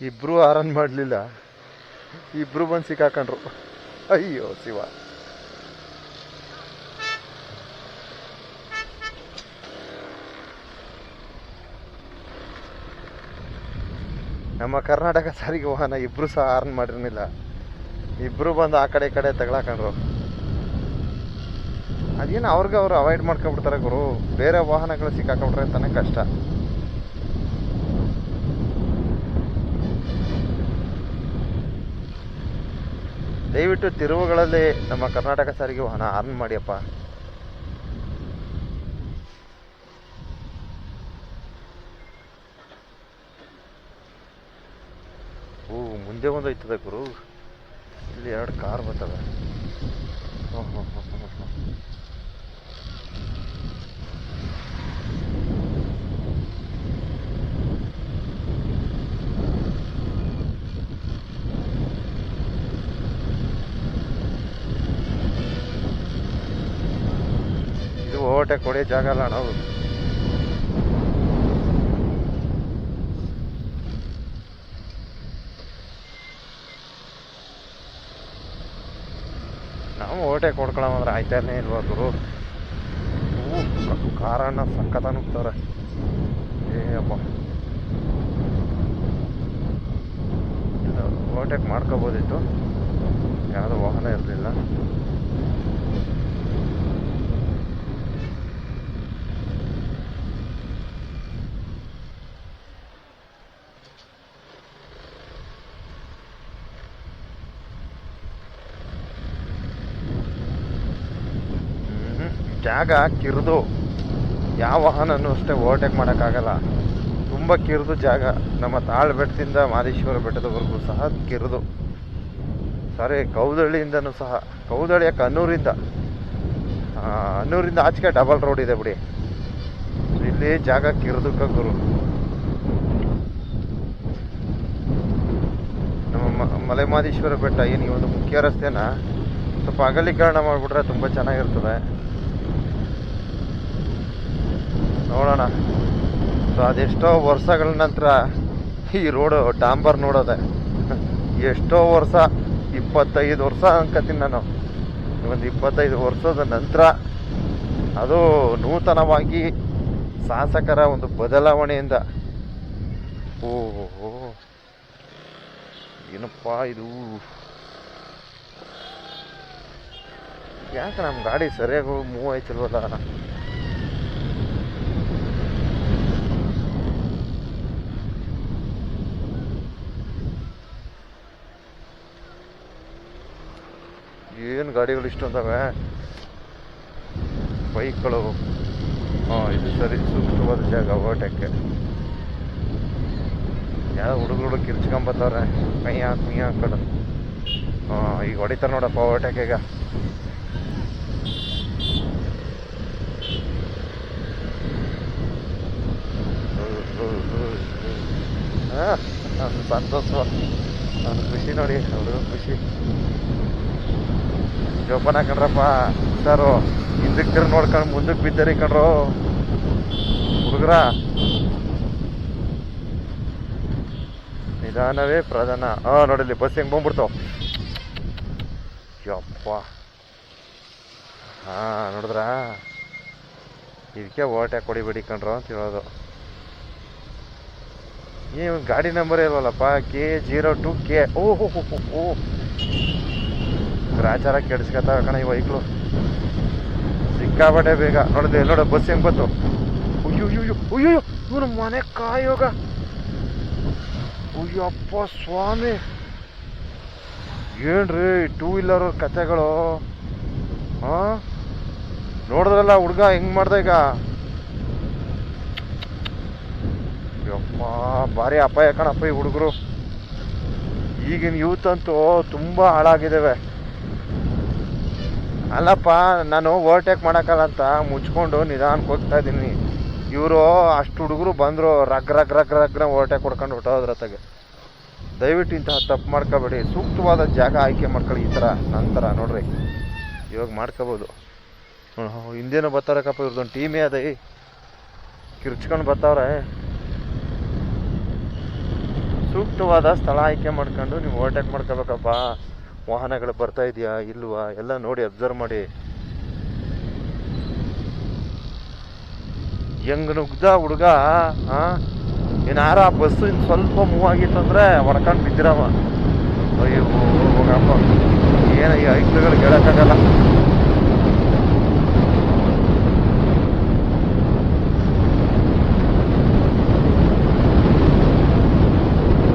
ಇಬ್ರು ಆರನ್ ಮಾಡಲಿಲ್ಲ. ಇಬ್ರು ಬಂದು ಸಿಕ್ಕಾಕೊಂಡ್ರು. ಅಯ್ಯೋ ಶಿವ. ನಮ್ಮ ಕರ್ನಾಟಕ ಸಾರಿಗೆ ವಾಹನ ಇಬ್ರು ಸಹ ಆರನ್ ಮಾಡಿರಲಿಲ್ಲ. ಇಬ್ರು ಬಂದು ಆ ಕಡೆ ಈ ಕಡೆ ತಗೊಳಕಂಡ್ರು ಅದೇನು ಅವ್ರಿಗೆ ಅವ್ರು ಅವಾಯ್ಡ್ ಮಾಡ್ಕೊಬಿಡ್ತಾರೆ ಗುರು. ಬೇರೆ ವಾಹನಗಳು ಸಿಕ್ಕಾಕೊಂಡ್ರೆ ಅಂತಾನೆ ಕಷ್ಟ. ದಯವಿಟ್ಟು ತಿರುವುಗಳಲ್ಲಿ ನಮ್ಮ ಕರ್ನಾಟಕ ಸಾರಿಗೆ ವಾಹನ ಆರ್ನ್ ಮಾಡಿಯಪ್ಪ. ಓ, ಮುಂದೆ ಒಂದು ಐತದ ಗುರು. ಇಲ್ಲಿ ಎರಡು ಕಾರ್ ಬರ್ತವೆ. ಇದು ಕೊಡಿ ಜಾಗ ಅಲ್ಲ ನಾವು. ನಾವು ಓಟೆ ಕೊಡ್ಕೊಳಂದ್ರೆ ಆಯ್ತಾನೆ ಇಲ್ವಾ ಗುರು? ಕಾರಣ ಸಖತ್ ನುಗ್ತಾರೆ ಏ, ಅಪ್ಪ. ಓಟೆಕ್ ಮಾಡ್ಕೋಬೋದಿತ್ತು. ಯಾವುದೋ ವಾಹನ ಇರಲಿಲ್ಲ. ಜಾಗ ಕಿರಿದು ಯಾವ ವಾಹನನೂ ಅಷ್ಟೇ ಓವರ್ಟೇಕ್ ಮಾಡೋಕ್ಕಾಗಲ್ಲ. ತುಂಬ ಕಿರಿದು ಜಾಗ. ನಮ್ಮ ತಾಳ್ ಬೆಟ್ಟದಿಂದ ಮಾದೇಶ್ವರ ಬೆಟ್ಟದವರೆಗೂ ಸಹ ಕಿರಿದು. ಸಾರಿ, ಕೌದಳ್ಳಿಯಿಂದನೂ ಸಹ ಕೌದಳ್ಳಿ ಕನ್ನೂರಿಂದ ಅನ್ನೂರಿಂದ ಆಚೆಗೆ ಡಬಲ್ ರೋಡ್ ಇದೆ ಬಿಡಿ. ಇಲ್ಲಿ ಜಾಗ ಕಿರಿದುಕ ಗುರು. ನಮ್ಮ ಮಲೆ ಮಾದೇಶ್ವರ ಬೆಟ್ಟ ಏನು ಈ ಒಂದು ಮುಖ್ಯ ರಸ್ತೆನ ಸ್ವಲ್ಪ ಅಗಲೀಕರಣ ಮಾಡಿಬಿಟ್ರೆ ತುಂಬ ಚೆನ್ನಾಗಿರ್ತದೆ. ನೋಡೋಣ. ಸೊ ಅದೆಷ್ಟೋ ವರ್ಷಗಳ ನಂತರ ಈ ರೋಡು ಡಾಂಬರ್ ನೋಡೋದೆ. ಎಷ್ಟೋ ವರ್ಷ, ಇಪ್ಪತ್ತೈದು ವರ್ಷ ಅನ್ಕೋತೀನಿ ನಾನು ಒಂದು ಇಪ್ಪತ್ತೈದು ವರ್ಷದ ನಂತರ ಅದು ನೂತನವಾಗಿ ಶಾಸಕರ ಒಂದು ಬದಲಾವಣೆಯಿಂದ. ಓಹೋ. ಏನಪ್ಪ ಇದು? ಯಾಕೆ ನಮ್ಮ ಗಾಡಿ ಸರಿಯಾಗಿ ಮೂವ್ ಆಯ್ತಿಲ್ವಲ್ಲ? ಏನು ಗಾಡಿಗಳು ಇಷ್ಟೊಂದವೆ ಬೈಕ್ಗಳು. ಹಾಂ ಇದು ಸರಿ ಸೂಕ್ತವಾದ ಜಾಗ ಓಟಕ್ಕೆ ಯಾವ ಹುಡುಗರು ಕಿರ್ಚ್ಕೊಂಬತ್ತವ್ರೆ ಕೈಯ ಕುಯ್ಯ ಹಾಕೊಂಡು ಹಾಂ ಈಗ ಹೊಡಿತಾರೆ ನೋಡಪ್ಪ ಓಟಕ್ಕೆ ಈಗ. ಸಂತೋಷ ನನ್ನ ಖುಷಿ ನೋಡಿ ಹುಡುಗ ಖುಷಿ. ಜೋಪಾನ ಕಣ್ರಪ್ಪ, ಸರು ಹಿಂದಕ್ಕೆ ತಿರ್ಗಿ ನೋಡ್ಕೊಂಡು ಮುಂದಕ್ಕೆ ಬಿದ್ದರಿ ಕಣ್ರು. ಹುಡುಗ್ರ. ನಿಧಾನವೇ ಪ್ರಧಾನ. ಹಾಂ ನೋಡಿಲ್ಲಿ ಬಸ್ ಹೆಂಗೆ ಬಂದ್ಬಿಡ್ತಾವ ಯಪ್ಪ. ಹಾಂ, ನೋಡಿದ್ರ? ಇದಕ್ಕೆ ಓವರ್ಟೇಕ್ ಕೊಡಿಬೇಡಿ ಕಣ್ರು ಅಂತ ಹೇಳೋದು. ಏನು ಗಾಡಿ number ಇಲ್ವಲ್ಲಪ್ಪ? K zero two K. ಓ, ಹೋ ಹೋ ಹೋ ಓ ಗ್ರಾಚಾರ ಕೆಡಿಸ್ಕೊತಾವೆ ಕಣ ಈ ವೈಕ್ಳು. ಸಿಕ್ಕಾಪಟ್ಟೆ ಬೇಗ. ನೋಡಿದ್ರೆ ನೋಡ, ಬಸ್ ಹೆಂಗ್ ಬಂತು? ಅಯ್ಯೋ ಅಯ್ಯೋ ಇವನು ಮನೆ ಕಾಯೋಗ. ಅಯ್ಯಪ್ಪ ಸ್ವಾಮಿ. ಏನ್ರಿ ಟೂ ವೀಲರ್ ಕತೆಗಳು? ಹಾ ನೋಡಿದ್ರಲ್ಲ ಹುಡ್ಗ ಹೆಂಗ್ ಮಾಡ್ದೆ ಈಗ? ಯಪ್ಪ, ಭಾರಿ ಅಪಾಯ ಕಣಪ್ಪ ಈ ಹುಡುಗರು. ಈಗಿನ ಯೂತ್ ಅಂತೂ ತುಂಬಾ ಹಾಳಾಗಿದ್ದೇವೆ ಅಲ್ಲಪ್ಪ, ನಾನು ಓವರ್ಟೇಕ್ ಮಾಡೋಕ್ಕಲ್ಲ ಅಂತ ಮುಚ್ಕೊಂಡು ನಿಧಾನಕ್ಕೆ ಹೋಗ್ತಾ ಇದ್ದೀನಿ. ಇವರು ಅಷ್ಟು ಹುಡುಗರು ಬಂದರು, ರಗ್ ರಗ್ ರಗ್ ರಗ್ನ ಓವರ್ಟೇಕ್ ಹೊಡ್ಕೊಂಡು ಹೊಟ್ಟೋದ್ರತ್ತಾಗೆ ದಯವಿಟ್ಟು ಇಂತಹ ತಪ್ಪು ಮಾಡ್ಕೋಬೇಡಿ. ಸೂಕ್ತವಾದ ಜಾಗ ಆಯ್ಕೆ ಮಾಡ್ಕೊಳ್ಳಿ ಈ ಥರ ನಂತರ ನೋಡ್ರಿ. ಇವಾಗ ಮಾಡ್ಕೋಬೋದು. ಹಿಂದೇನು ಬರ್ತಾರಕ್ಕಪ್ಪ ಇವ್ರದ್ದೊಂದು ಟೀಮೇ ಅದ ಕಿರ್ಚ್ಕೊಂಡು ಬರ್ತಾವ್ರೆ. ಸೂಕ್ತವಾದ ಸ್ಥಳ ಆಯ್ಕೆ ಮಾಡ್ಕೊಂಡು ನೀವು ಓವರ್ಟೇಕ್ ಮಾಡ್ಕೋಬೇಕಪ್ಪ. ವಾಹನಗಳು ಬರ್ತಾ ಇದೆಯಾ, ಇಲ್ವಾ, ಎಲ್ಲ ನೋಡಿ ಅಬ್ಸರ್ವ್ ಮಾಡಿ. ಹೆಂಗ್ ನುಗ್ದ ಹುಡುಗ ಏನಾರ ಆ ಬಸ್ಸು ಸ್ವಲ್ಪ ಮೂವ್ ಆಗಿತ್ತು ಅಂದ್ರೆ ಹೊಡ್ಕೊಂಡು ಬಿದ್ದಿರವ. ಅಯ್ಯೋ, ಹೋಗಪ್ಪ. ಏನ ಈ ಐಕ್ಳುಗಳಿಗೆ ಹೇಳಕ್ಕಾಗಲ್ಲ.